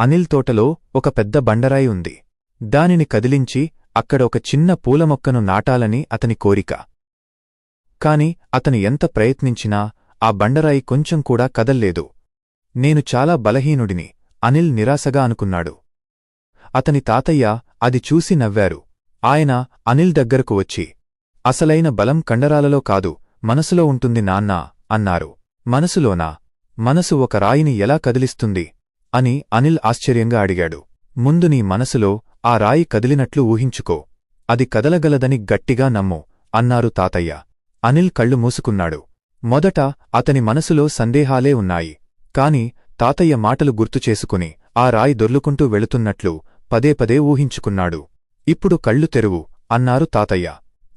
అనిల్ తోటలో ఒక పెద్ద బండరాయి ఉంది. దానిని కదిలించి అక్కడ ఒక చిన్న పూల మొక్కను నాటాలని అతని కోరిక. కాని అతను ఎంత ప్రయత్నించినా ఆ బండరాయి కొంచెం కూడా కదల్లేదు. నేను చాలా బలహీనుడిని అనిల్ నిరాశగా అనుకున్నాడు. అతని తాతయ్య అది చూసి నవ్వారు. ఆయన అనిల్ దగ్గరకు వచ్చి అసలైన బలం కండరాలలో కాదు మనసులో ఉంటుంది నాన్నా అన్నారు. మనసులోనా? మనసు ఒక రాయిని ఎలా కదిలిస్తుంది? అని అనిల్ ఆశ్చర్యంగా అడిగాడు. ముందు నీ మనసులో ఆ రాయి కదిలినట్లు ఊహించుకో. అది కదలగలదని గట్టిగా నమ్ము అన్నారు తాతయ్య. అనిల్ కళ్ళు మూసుకున్నాడు. మొదట అతని మనసులో సందేహాలే ఉన్నాయి. కాని తాతయ్య మాటలు గుర్తుచేసుకుని ఆ రాయి దొర్లుకుంటూ వెళుతున్నట్లు పదే పదే ఊహించుకున్నాడు. ఇప్పుడు కళ్ళు తెరువు అన్నారు తాతయ్య.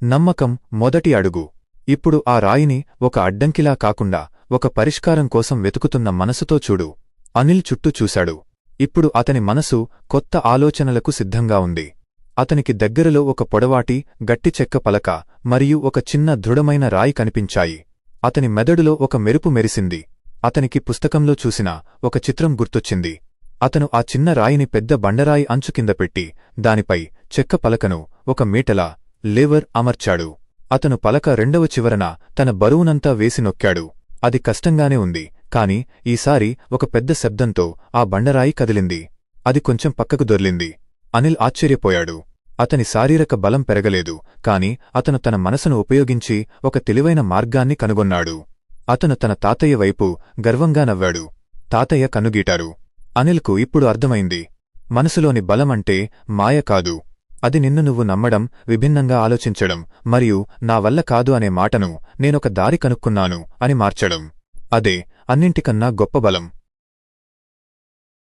నమ్మకం మొదటి అడుగు. ఇప్పుడు ఆ రాయిని ఒక అడ్డంకిలా కాకుండా ఒక పరిష్కారం కోసం వెతుకుతున్న మనసుతో చూడు. అనిల్ చుట్టూ చూశాడు. ఇప్పుడు అతని మనసు కొత్త ఆలోచనలకు సిద్ధంగా ఉంది. అతనికి దగ్గరలో ఒక పొడవాటి గట్టి చెక్క పలక మరియు ఒక చిన్న దృఢమైన రాయి కనిపించాయి. అతని మెదడులో ఒక మెరుపు మెరిసింది. అతనికి పుస్తకంలో చూసిన ఒక చిత్రం గుర్తొచ్చింది. అతను ఆ చిన్న రాయిని పెద్ద బండరాయి అంచు కింద పెట్టి దానిపై చెక్క పలకను ఒక మీటలా లేవర్ అమర్చాడు. అతను పలక రెండవ చివరన తన బరువునంతా వేసి నొక్కాడు. అది కష్టంగానే ఉంది. కాని ఈసారి ఒక పెద్ద శబ్దంతో ఆ బండరాయి కదిలింది. అది కొంచెం పక్కకు దొర్లింది. అనిల్ ఆశ్చర్యపోయాడు. అతని శారీరక బలం పెరగలేదు కాని అతను తన మనసును ఉపయోగించి ఒక తెలివైన మార్గాన్ని కనుగొన్నాడు. అతను తన తాతయ్య వైపు గర్వంగా నవ్వాడు. తాతయ్య కన్నుగీటారు అనిల్కు ఇప్పుడు అర్థమైంది. మనసులోని బలమంటే మాయ కాదు. అది నిన్ను నువ్వు నమ్మడం విభిన్నంగా ఆలోచించడం మరియు నా వల్ల కాదు అనే మాటను నేనొక దారి కనుక్కున్నాను అని మార్చడం. అదే అన్నింటికన్నా గొప్ప బలం.